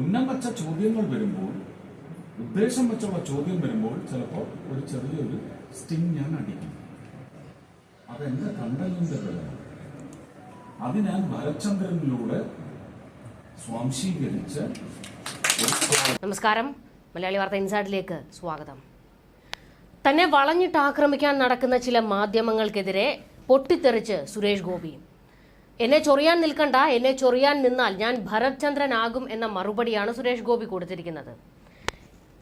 ഉന്നം വച്ച ചോദ്യങ്ങൾ വരുമ്പോൾ ഉദ്ദേശം വെച്ചുള്ള ചോദ്യം വരുമ്പോൾ ചിലപ്പോൾ ഒരു ചെറിയൊരു സ്റ്റിങ് ഞാൻ അടിക്കും. അതെന്റെ കണ്ടലിന്റെ ബലമാണ് അത് ഞാൻ ഭരചന്ദ്രനിലൂടെ സ്വാംശീകരിച്ച് നമസ്കാരം. മലയാളി വാർത്ത ഇൻസൈഡിലേക്ക് സ്വാഗതം. തന്നെ വളഞ്ഞിട്ട് ആക്രമിക്കാൻ നടക്കുന്ന ചില മാധ്യമങ്ങൾക്കെതിരെ പൊട്ടിത്തെറിച്ച് സുരേഷ് ഗോപി. എന്നെ ചൊറിയാൻ നിൽക്കണ്ട എന്നെ ചൊറിയാൻ നിന്നാൽ ഞാൻ ഭരത് ചന്ദ്രനാകും എന്ന മറുപടിയാണ് സുരേഷ് ഗോപി കൊടുത്തിരിക്കുന്നത്.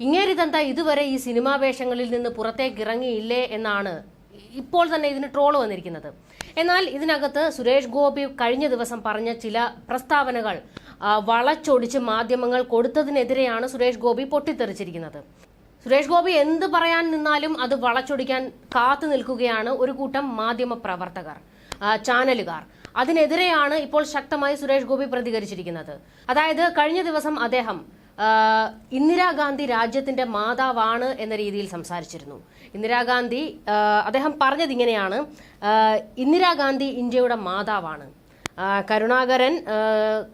ഇങ്ങേരിതെന്താ ഇതുവരെ ഈ സിനിമാ വേഷങ്ങളിൽ നിന്ന് പുറത്തേക്ക് ഇറങ്ങിയില്ലേ എന്നാണ് ഇപ്പോൾ തന്നെ ഇതിന് ട്രോൾ വന്നിരിക്കുന്നത്. എന്നാൽ ഇതിനകത്ത് സുരേഷ് ഗോപി കഴിഞ്ഞ ദിവസം പറഞ്ഞ ചില പ്രസ്താവനകൾ വളച്ചൊടിച്ച് മാധ്യമങ്ങൾ കൊടുത്തതിനെതിരെയാണ് സുരേഷ് ഗോപി പൊട്ടിത്തെറിച്ചിരിക്കുന്നത്. സുരേഷ് ഗോപി എന്ത് പറയാൻ നിന്നാലും അത് വളച്ചൊടിക്കാൻ കാത്തു നിൽക്കുകയാണ് ഒരു കൂട്ടം മാധ്യമ പ്രവർത്തകർ ചാനലുകാർ. അതിനെതിരെയാണ് ഇപ്പോൾ ശക്തമായി സുരേഷ് ഗോപി പ്രതികരിച്ചിരിക്കുന്നത്. അതായത് കഴിഞ്ഞ ദിവസം അദ്ദേഹം ഇന്ദിരാഗാന്ധി രാജ്യത്തിന്റെ മാതാവാണ് എന്ന രീതിയിൽ സംസാരിച്ചിരുന്നു. ഇന്ദിരാഗാന്ധി അദ്ദേഹം പറഞ്ഞത് ഇങ്ങനെയാണ് ഇന്ദിരാഗാന്ധി ഇന്ത്യയുടെ മാതാവാണ്. കരുണാകരൻ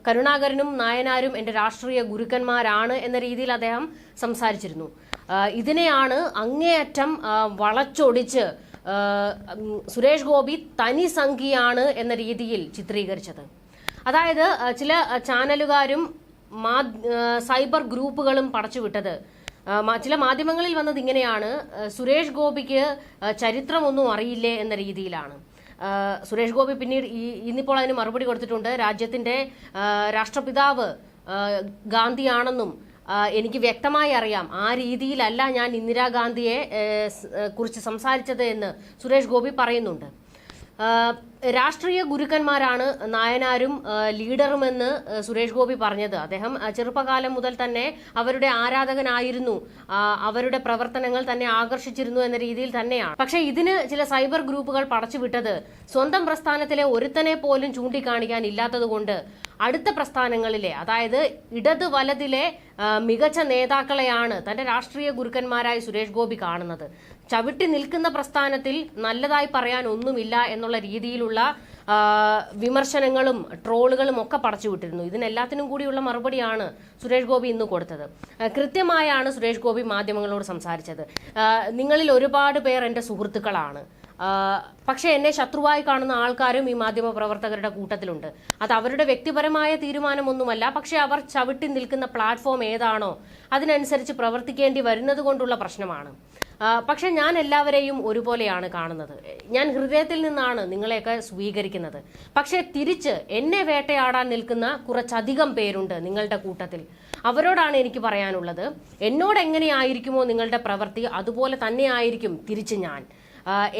കരുണാകരനും നായനാരും എന്റെ രാഷ്ട്രീയ ഗുരുക്കന്മാരാണ് എന്ന രീതിയിൽ അദ്ദേഹം സംസാരിച്ചിരുന്നു. ഇതിനെയാണ് അങ്ങേയറ്റം വളച്ചൊടിച്ച് സുരേഷ് ഗോപി തനി സംഖ്യയാണ് എന്ന രീതിയിൽ ചിത്രീകരിച്ചത്. അതായത് ചില ചാനലുകാരും സൈബർ ഗ്രൂപ്പുകളും പടച്ചുവിട്ടത്. ചില മാധ്യമങ്ങളിൽ വന്നത് ഇങ്ങനെയാണ്. സുരേഷ് ഗോപിക്ക് ചരിത്രമൊന്നും അറിയില്ലേ എന്ന രീതിയിലാണ്. സുരേഷ് ഗോപി പിന്നീട് ഈ ഇന്നിപ്പോൾ അതിന് മറുപടി കൊടുത്തിട്ടുണ്ട്. രാജ്യത്തിന്റെ രാഷ്ട്രപിതാവ് ഗാന്ധിയാണെന്നും എനിക്ക് വ്യക്തമായി അറിയാം. ആ രീതിയിലല്ല ഞാൻ ഇന്ദിരാഗാന്ധിയെ കുറിച്ച് സംസാരിച്ചത് എന്ന് സുരേഷ് ഗോപി പറയുന്നുണ്ട്. രാഷ്ട്രീയ ഗുരുക്കന്മാരാണ് നായനാരും ലീഡറുമെന്ന് സുരേഷ് ഗോപി പറഞ്ഞത്. അദ്ദേഹം ചെറുപ്പകാലം മുതൽ തന്നെ അവരുടെ ആരാധകനായിരുന്നു. അവരുടെ പ്രവർത്തനങ്ങൾ തന്നെ ആകർഷിച്ചിരുന്നു എന്ന രീതിയിൽ തന്നെയാണ്. പക്ഷേ ഇതിന് ചില സൈബർ ഗ്രൂപ്പുകൾ പടച്ചുവിട്ടത് സ്വന്തം പ്രസ്ഥാനത്തിലെ ഒരുത്തനെ പോലും ചൂണ്ടിക്കാണിക്കാൻ ഇല്ലാത്തതുകൊണ്ട് അടുത്ത പ്രസ്ഥാനങ്ങളിലെ അതായത് ഇടത് വലതിലെ മികച്ച നേതാക്കളെയാണ് തന്റെ രാഷ്ട്രീയ ഗുരുക്കന്മാരായി സുരേഷ് ഗോപി കാണുന്നത്. ചവിട്ടി നിൽക്കുന്ന പ്രസ്ഥാനത്തിൽ നല്ലതായി പറയാൻ ഒന്നുമില്ല എന്നുള്ള രീതിയിലുള്ള വിമർശനങ്ങളും ട്രോളുകളും ഒക്കെ പടച്ചുവിട്ടിരുന്നു ഇതിനെല്ലാത്തിനും കൂടിയുള്ള മറുപടിയാണ് സുരേഷ് ഗോപി ഇന്ന് കൊടുത്തത്. കൃത്യമായാണ് സുരേഷ് ഗോപി മാധ്യമങ്ങളോട് സംസാരിച്ചത്. നിങ്ങളിൽ ഒരുപാട് പേർ എന്റെ സുഹൃത്തുക്കളാണ്. പക്ഷേ എന്നെ ശത്രുവായി കാണുന്ന ആൾക്കാരും ഈ മാധ്യമ പ്രവർത്തകരുടെ കൂട്ടത്തിലുണ്ട്. അത് അവരുടെ വ്യക്തിപരമായ തീരുമാനമൊന്നുമല്ല പക്ഷേ അവർ ചവിട്ടി നിൽക്കുന്ന പ്ലാറ്റ്ഫോം ഏതാണോ അതിനനുസരിച്ച് പ്രവർത്തിക്കേണ്ടി വരുന്നത് കൊണ്ടുള്ള പ്രശ്നമാണ്. പക്ഷേ ഞാൻ എല്ലാവരെയും ഒരുപോലെയാണ് കാണുന്നത്. ഞാൻ ഹൃദയത്തിൽ നിന്നാണ് നിങ്ങളെയൊക്കെ സ്വീകരിക്കുന്നത്. പക്ഷേ തിരിച്ച് എന്നെ വേട്ടയാടാൻ നിൽക്കുന്ന കുറച്ചധികം പേരുണ്ട് നിങ്ങളുടെ കൂട്ടത്തിൽ. അവരോടാണ് എനിക്ക് പറയാനുള്ളത് എന്നോട് എങ്ങനെയായിരിക്കുമോ നിങ്ങളുടെ പ്രവൃത്തി അതുപോലെ തന്നെയായിരിക്കും തിരിച്ച് ഞാൻ.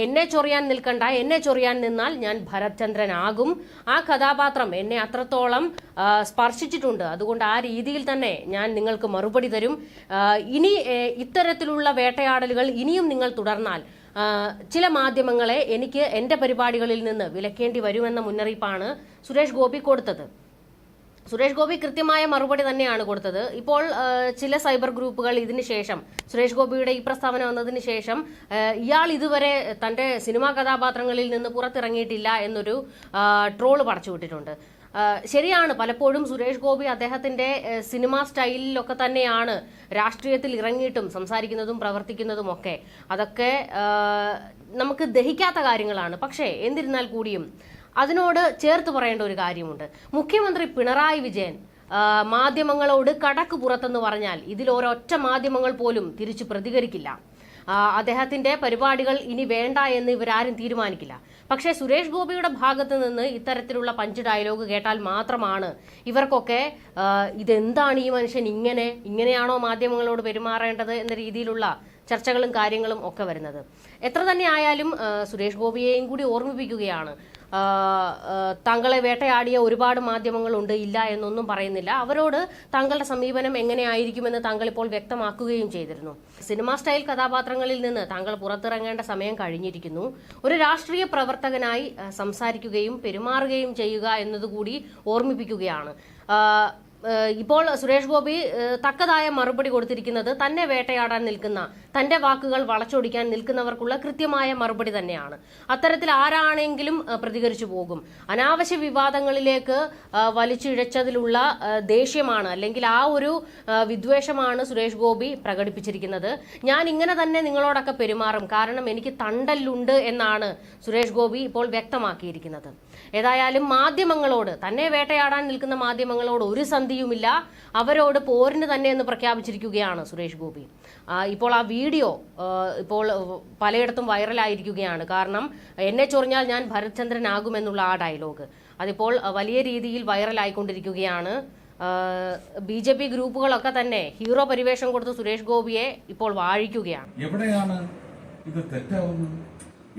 എന്നെ ചൊറിയാൻ നിൽക്കണ്ട എന്നെ ചൊറിയാൻ നിന്നാൽ ഞാൻ ഭരത്ചന്ദ്രനാകും. ആ കഥാപാത്രം എന്നെ അത്രത്തോളം സ്പർശിച്ചിട്ടുണ്ട്. അതുകൊണ്ട് ആ രീതിയിൽ തന്നെ ഞാൻ നിങ്ങൾക്ക് മറുപടി തരും. ഇനി ഇത്തരത്തിലുള്ള വേട്ടയാടലുകൾ ഇനിയും നിങ്ങൾ തുടർന്നാൽ ചില മാധ്യമങ്ങളെ എനിക്ക് എന്റെ പരിപാടികളിൽ നിന്ന് വിലക്കേണ്ടി വരുമെന്ന മുന്നറിയിപ്പാണ് സുരേഷ് ഗോപി കൊടുത്തത്. സുരേഷ് ഗോപി കൃത്യമായ മറുപടി തന്നെയാണ് കൊടുത്തത്. ഇപ്പോൾ ചില സൈബർ ഗ്രൂപ്പുകൾ ഇതിന് ശേഷം സുരേഷ് ഗോപിയുടെ ഈ പ്രസ്താവന വന്നതിന് ശേഷം ഇയാൾ ഇതുവരെ തന്റെ സിനിമാ കഥാപാത്രങ്ങളിൽ നിന്ന് പുറത്തിറങ്ങിയിട്ടില്ല എന്നൊരു ട്രോൾ പടച്ചുവിട്ടിട്ടുണ്ട് ശരിയാണ് പലപ്പോഴും സുരേഷ് ഗോപി അദ്ദേഹത്തിന്റെ സിനിമാ സ്റ്റൈലിലൊക്കെ തന്നെയാണ് രാഷ്ട്രീയത്തിൽ ഇറങ്ങിയിട്ടും സംസാരിക്കുന്നതും പ്രവർത്തിക്കുന്നതും ഒക്കെ. അതൊക്കെ നമുക്ക് ദഹിക്കാത്ത കാര്യങ്ങളാണ്. പക്ഷേ എന്നിരുന്നാൽ കൂടിയും അതിനോട് ചേർത്ത് പറയേണ്ട ഒരു കാര്യമുണ്ട്. മുഖ്യമന്ത്രി പിണറായി വിജയൻ മാധ്യമങ്ങളോട് കടക്ക് പുറത്തെന്ന് പറഞ്ഞാൽ ഇതിൽ ഒരൊറ്റ മാധ്യമങ്ങൾ പോലും തിരിച്ചു പ്രതികരിക്കില്ല. അദ്ദേഹത്തിന്റെ പരിപാടികൾ ഇനി വേണ്ട എന്ന് ഇവരാരും തീരുമാനിക്കില്ല. പക്ഷേ സുരേഷ് ഗോപിയുടെ ഭാഗത്ത് നിന്ന് ഇത്തരത്തിലുള്ള പഞ്ച് ഡയലോഗ് കേട്ടാൽ മാത്രമാണ് ഇവർക്കൊക്കെ ഇതെന്താണ് ഈ മനുഷ്യൻ ഇങ്ങനെ ഇങ്ങനെയാണോ മാധ്യമങ്ങളോട് പെരുമാറേണ്ടത് എന്ന രീതിയിലുള്ള ചർച്ചകളും കാര്യങ്ങളും ഒക്കെ വരുന്നത്. എത്ര തന്നെ ആയാലും സുരേഷ് ഗോപിയെയും കൂടി ഓർമ്മിപ്പിക്കുകയാണ്. താങ്കളെ വേട്ടയാടിയ ഒരുപാട് മാധ്യമങ്ങളുണ്ട് ഇല്ല എന്നൊന്നും പറയുന്നില്ല. അവരോട് താങ്കളുടെ സമീപനം എങ്ങനെയായിരിക്കുമെന്ന് താങ്കൾ ഇപ്പോൾ വ്യക്തമാക്കുകയും ചെയ്തിരുന്നു. സിനിമാ സ്റ്റൈൽ കഥാപാത്രങ്ങളിൽ നിന്ന് താങ്കൾ പുറത്തിറങ്ങേണ്ട സമയം കഴിഞ്ഞിരിക്കുന്നു. ഒരു രാഷ്ട്രീയ പ്രവർത്തകനായി സംസാരിക്കുകയും പെരുമാറുകയും ചെയ്യുക എന്നതുകൂടി ഓർമ്മിപ്പിക്കുകയാണ്. ഇപ്പോൾ സുരേഷ് ഗോപി തക്കതായ മറുപടി കൊടുത്തിരിക്കുന്നത് തന്നെ വേട്ടയാടാൻ നിൽക്കുന്ന തന്റെ വാക്കുകൾ വളച്ചൊടിക്കാൻ നിൽക്കുന്നവർക്കുള്ള കൃത്യമായ മറുപടി തന്നെയാണ്. അത്തരത്തിൽ ആരാണെങ്കിലും പ്രതികരിച്ചു പോകും. അനാവശ്യ വിവാദങ്ങളിലേക്ക് വലിച്ചിഴച്ചതിലുള്ള ദേഷ്യമാണ് അല്ലെങ്കിൽ ആ ഒരു വിദ്വേഷമാണ് സുരേഷ് ഗോപി പ്രകടിപ്പിച്ചിരിക്കുന്നത്. ഞാൻ ഇങ്ങനെ തന്നെ നിങ്ങളോടൊക്കെ പെരുമാറും. കാരണം എനിക്ക് തണ്ടല്ലുണ്ട് എന്നാണ് സുരേഷ് ഗോപി ഇപ്പോൾ വ്യക്തമാക്കിയിരിക്കുന്നത്. ഏതായാലും മാധ്യമങ്ങളോട് തന്നെ വേട്ടയാടാൻ നിൽക്കുന്ന മാധ്യമങ്ങളോട് ഒരു സന്ധിയുമില്ല. അവരോട് പോരിന് തന്നെ എന്ന് പ്രഖ്യാപിച്ചിരിക്കുകയാണ് സുരേഷ് ഗോപി. ഇപ്പോൾ ആ വീഡിയോ ആ, ഇപ്പോൾ പലയിടത്തും വൈറലായിരിക്കുകയാണ്. കാരണം എന്നെ ചൊറിഞ്ഞാൽ ഞാൻ ഭരത്ചന്ദ്രനാകുമെന്നുള്ള ആ ഡയലോഗ്. അതിപ്പോൾ വലിയ രീതിയിൽ വൈറലായിക്കൊണ്ടിരിക്കുകയാണ്. ബി ജെ പി ഗ്രൂപ്പുകളൊക്കെ തന്നെ ഹീറോ പരിവേഷം കൊടുത്ത് സുരേഷ് ഗോപിയെ ഇപ്പോൾ വാഴിക്കുകയാണ്. എവിടെയാണ് ഇത് തെറ്റാവുന്നത്?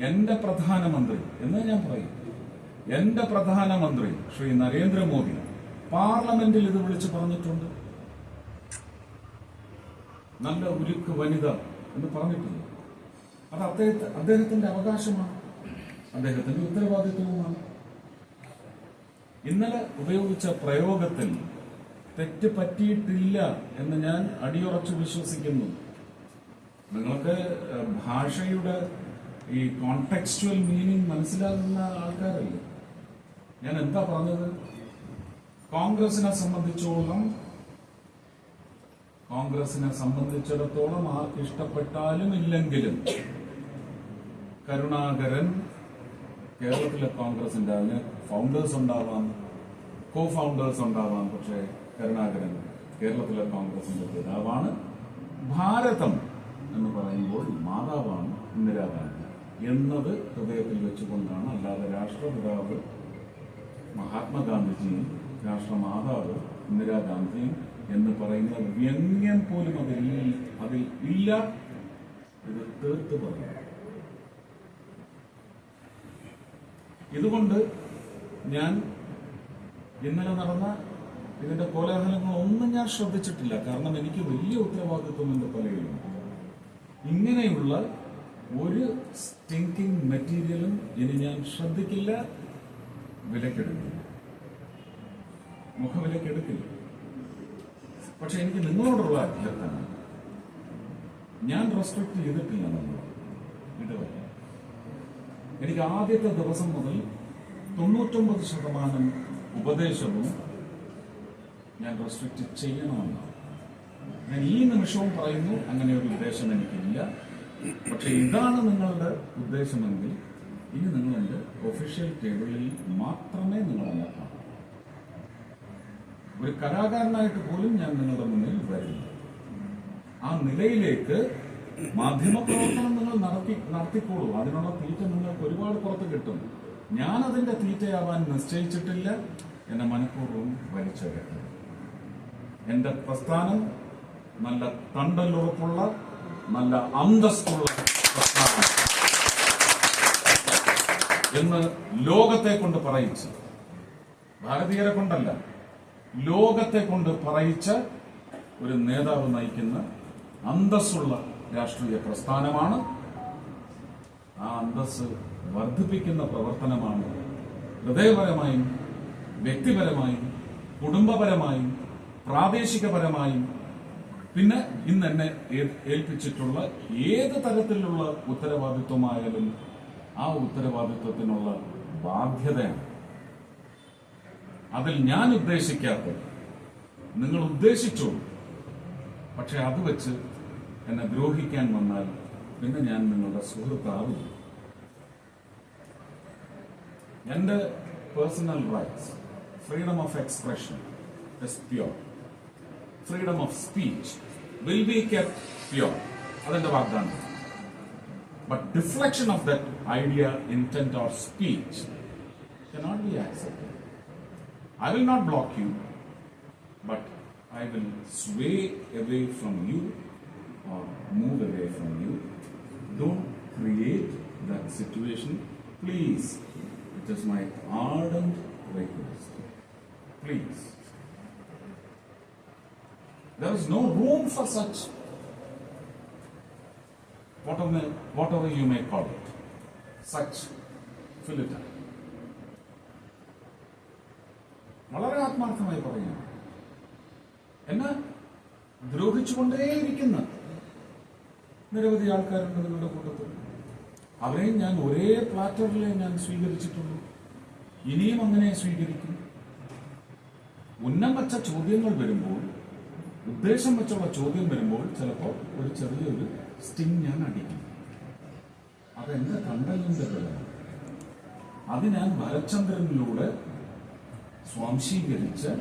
എന്റെ പ്രധാനമന്ത്രി എന്ന് ഞാൻ പറയും? എന്റെ പ്രധാനമന്ത്രി ശ്രീ നരേന്ദ്രമോദി പാർലമെന്റിൽ ഇത് വിളിച്ചു പറഞ്ഞിട്ടുണ്ട്. നല്ല ഉരുക്ക് വനിത എന്ന് പറഞ്ഞിട്ടുണ്ട്. അത് അദ്ദേഹത്തെ അദ്ദേഹത്തിന്റെ അവകാശമാണ്. അദ്ദേഹത്തിന്റെ ഉത്തരവാദിത്വവുമാണ്. ഇന്നലെ ഉപയോഗിച്ച പ്രയോഗത്തിൽ തെറ്റ് പറ്റിയിട്ടില്ല എന്ന് ഞാൻ അടിയുറച്ചു വിശ്വസിക്കുന്നു. നിങ്ങൾക്ക് ഭാഷയുടെ ഈ കോണ്ടെക്സ്റ്റുവൽ മീനിങ് മനസ്സിലാകുന്ന ആൾക്കാരല്ലേ? ഞാൻ എന്താ പറഞ്ഞത്? കോൺഗ്രസിനെ സംബന്ധിച്ചോളം കോൺഗ്രസിനെ സംബന്ധിച്ചിടത്തോളം ആർക്ക് ഇഷ്ടപ്പെട്ടാലും ഇല്ലെങ്കിലും കരുണാകരൻ കേരളത്തിലെ കോൺഗ്രസിന്റെ അതിന് ഫൗണ്ടേഴ്സ് ഉണ്ടാവാം കോ ഫൗണ്ടേഴ്സ് ഉണ്ടാവാം. പക്ഷേ കരുണാകരൻ കേരളത്തിലെ കോൺഗ്രസിന്റെ പിതാവാണ്. ഭാരതം എന്ന് പറയുമ്പോൾ മാതാവാണ് ഇന്ദിരാഗാന്ധി എന്നത് ഹൃദയത്തിൽ വെച്ചുകൊണ്ടാണ്. അല്ലാതെ രാഷ്ട്രപിതാവ് മഹാത്മാഗാന്ധിജിയും രാഷ്ട്രമാതാവ് ഇന്ദിരാഗാന്ധിയും എന്ന് പറയുന്നത് വ്യംഗ്യം പോലും അതിൽ അതിൽ ഇല്ല ഇത് തീർത്ത് പറയുന്നു ഇതുകൊണ്ട് ഞാൻ ഇന്നലെ നടന്ന ഇതിന്റെ കോലാഹലങ്ങളൊന്നും ഞാൻ ശ്രദ്ധിച്ചിട്ടില്ല. കാരണം എനിക്ക് വലിയ ഉത്തരവാദിത്വം എന്റെ തലയിലുണ്ട് ഇങ്ങനെയുള്ള ഒരു സ്റ്റിങ്കിങ് മെറ്റീരിയലും ഇനി ഞാൻ ശ്രദ്ധിക്കില്ല വിലക്കെടുക്കില്ല. മുഖവിലക്കെടുക്കില്ല. പക്ഷെ എനിക്ക് നിങ്ങളോടുള്ള അഭ്യർത്ഥന. ഞാൻ റെസ്ട്രിക്ട് ചെയ്തിട്ടില്ല ഇതുവരെ എനിക്ക് ആദ്യത്തെ ദിവസം മുതൽ തൊണ്ണൂറ്റൊമ്പത് ശതമാനം ഉപദേശവും ഞാൻ റെസ്ട്രിക്റ്റ് ചെയ്യണമെന്നാണ്. ഞാൻ ഈ നിമിഷവും പറയുന്നു അങ്ങനെ ഒരു ഉദ്ദേശം എനിക്കില്ല. പക്ഷെ ഇതാണ് നിങ്ങളുടെ ഉദ്ദേശമെങ്കിൽ ഇനി നിങ്ങൾ ഒഫീഷ്യൽ ടേബിളിൽ മാത്രമേ കാണൂ ഒരു കലാകാരനായിട്ട് പോലും ഞാൻ നിങ്ങളുടെ മുന്നിൽ വരുന്നു ആ നിലയിലേക്ക് മാധ്യമപ്രവർത്തനം നിങ്ങൾ നടത്തി നടത്തിക്കോളൂ. അതിനുള്ള തീറ്റ നിങ്ങൾക്ക് ഒരുപാട് പുറത്ത് കിട്ടും. ഞാൻ അതിന്റെ തീറ്റയാവാൻ നിശ്ചയിച്ചിട്ടില്ല. എന്നെ മനഃപൂർവം വലിച്ചെടുക്കും എന്റെ പ്രസ്ഥാനം നല്ല തണ്ടലുറപ്പുള്ള നല്ല അന്തസ്തുള്ള പ്രസ്ഥാനം എന്ന് ലോകത്തെ കൊണ്ട് പറയിച്ചു. ഭാരതീയരെ കൊണ്ടല്ല. ലോകത്തെ കൊണ്ട് പറയിച്ച് ഒരു നേതാവ് നയിക്കുന്ന അന്തസ്സുള്ള രാഷ്ട്രീയ പ്രസ്ഥാനമാണ്. ആ അന്തസ് വർദ്ധിപ്പിക്കുന്ന പ്രവർത്തനമാണ് ഹൃദയപരമായും വ്യക്തിപരമായും കുടുംബപരമായും പ്രാദേശികപരമായും. പിന്നെ ഇന്ന് എന്നെ ഏൽപ്പിച്ചിട്ടുള്ള ഏത് തരത്തിലുള്ള ഉത്തരവാദിത്വമായാലും ആ ഉത്തരവാദിത്വത്തിനുള്ള ബാധ്യതയാണ്. അതിൽ ഞാൻ ഉദ്ദേശിക്കാത്തത്. നിങ്ങൾ ഉദ്ദേശിച്ചോളൂ. പക്ഷെ അത് വെച്ച് എന്നെ ദ്രോഹിക്കാൻ വന്നാൽ പിന്നെ ഞാൻ നിങ്ങളുടെ സുഹൃത്താവില്ല എന്റെ personal rights freedom of expression pure freedom of speech will be kept pure അതെന്റെ വാഗ്ദാനം. But deflection of that idea intent or speech cannot be accepted. I will not block you, but I will sway away from you or move away from you. Don't create that situation. Please, it is my ardent request. Please. There is no room for such, whatever, whatever you may call it, such filter. വളരെ ആത്മാർത്ഥമായി പറയുന്നു. എന്നെ ദ്രോഹിച്ചുകൊണ്ടേയിരിക്കുന്ന നിരവധി ആൾക്കാരുണ്ട് നിങ്ങളുടെ കൂട്ടത്തിൽ. അവരെയും ഞാൻ ഒരേ പ്ലാറ്ററിലെ ഞാൻ സ്വീകരിച്ചിട്ടുള്ളൂ. ഇനിയും അങ്ങനെ സ്വീകരിക്കും. ഉന്നം വച്ച ചോദ്യങ്ങൾ വരുമ്പോൾ ഉദ്ദേശം വെച്ചുള്ള ചോദ്യം വരുമ്പോൾ ചിലപ്പോൾ ഒരു ചെറിയൊരു സ്റ്റിങ് ഞാൻ അടിക്കും. അതെന്റെ കണ്ടലിന്റെ ബലമാണ് അത് ഞാൻ ഭരചന്ദ്രനിലൂടെ സ്വാംശീകരിച്ച്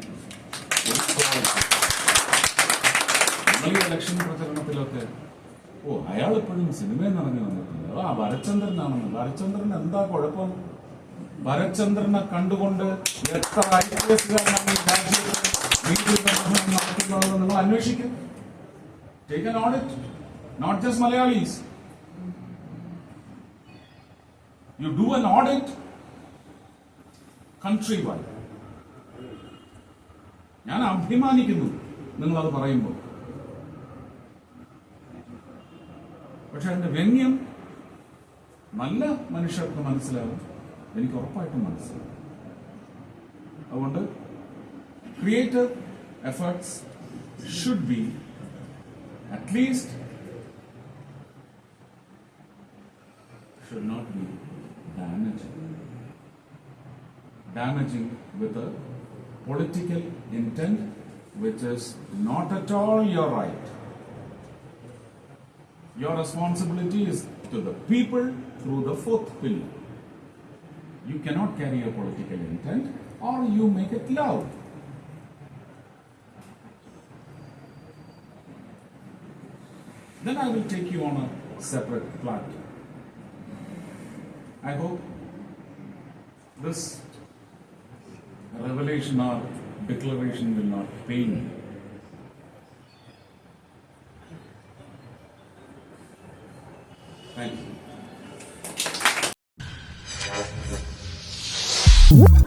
ഈ ഇലക്ഷൻ പ്രചരണത്തിലൊക്കെ ഓ അയാൾ എപ്പോഴും സിനിമയിൽ നിറഞ്ഞു വന്നിട്ടുണ്ട്. ആ ഭരചന്ദ്രനാണെന്ന് ഭരചന്ദ്രൻ എന്താ കുഴപ്പം? ഭരചന്ദ്രനെ കണ്ടുകൊണ്ട് എത്ര ഐ പി എസുകാരനാണ് ഈ നിങ്ങൾ അന്വേഷിക്കും. Take an audit not just Malayalees you do an audit country wide ഞാൻ അഭിമാനിക്കുന്നു നിങ്ങളത് പറയുമ്പോൾ. പക്ഷെ അതിന്റെ വ്യംഗ്യം നല്ല മനുഷ്യർക്ക് മനസ്സിലാവും എനിക്ക് ഉറപ്പായിട്ടും മനസ്സിലാവും. അതുകൊണ്ട് creative efforts should be at least should not be damaging damaging with political intent which is not at all your right. Your responsibility is to the people through the fourth pillar. You cannot carry a political intent or you make it loud. Then I will take you on a separate platform. I hope this revelation or declaration will not pain. Thank you.